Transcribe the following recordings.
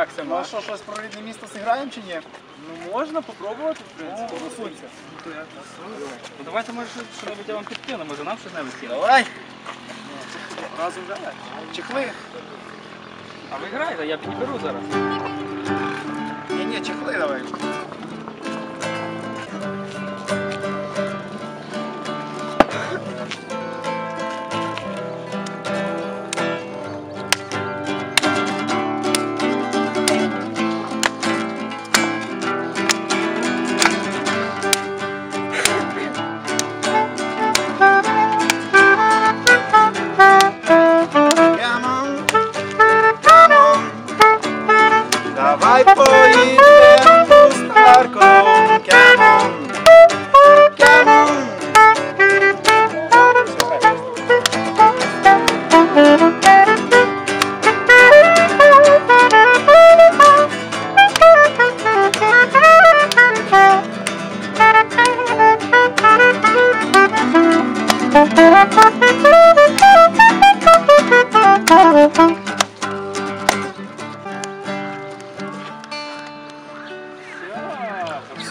Як це Ну а що, щось про рідне місто зіграємо чи ні? Ну можна попробувати, в принципі. О, висунься. Ну давайте може що-небудь я вам підкину, може нам щось не кину. Давай. Разом вже. Чехли. А ви граєте, я підберу зараз. Ні, ні, чехли давай.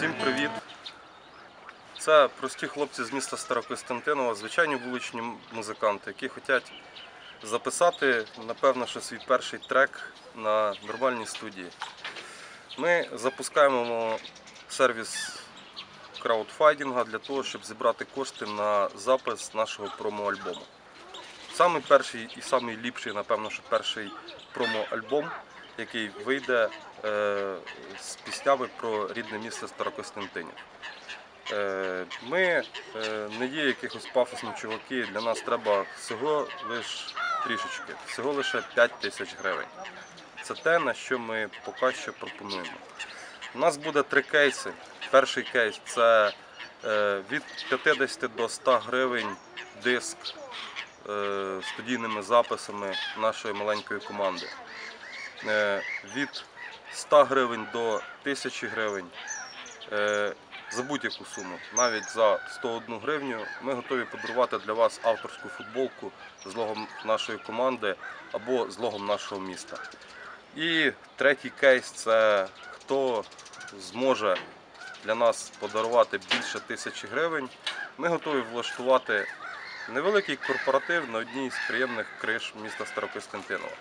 Всім привіт! Це прості хлопці з міста Старокостянтинова, звичайні вуличні музиканти, які хочуть записати, напевно, що свій перший трек на нормальній студії. Ми запускаємо сервіс краудфайдінга для того, щоб зібрати кошти на запис нашого промо-альбому. Самий перший і самий ліпший, напевно, що перший промо-альбом, який вийде е, з піснями про рідне місто Старокостянтинів. Е, ми е, не є якихось пафосні чуваки, для нас треба всього лише трішечки, всього лише 5 тисяч гривень. Це те, на що ми поки що пропонуємо. У нас буде три кейси. Перший кейс це від 50 до 100 гривень диск студійними записами нашої маленької команди. Е, від 100 гривень до 1000 гривень е, за будь-яку суму, навіть за 101 гривню, ми готові подарувати для вас авторську футболку з логом нашої команди або з логом нашого міста. І третій кейс це хто зможе для нас подарувати більше тисячі гривень. Ми готові влаштувати невеликий корпоратив на одній з приємних криш міста Старокостянтинова.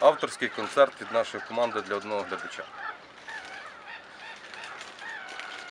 Авторський концерт від нашої команди для одного глядача.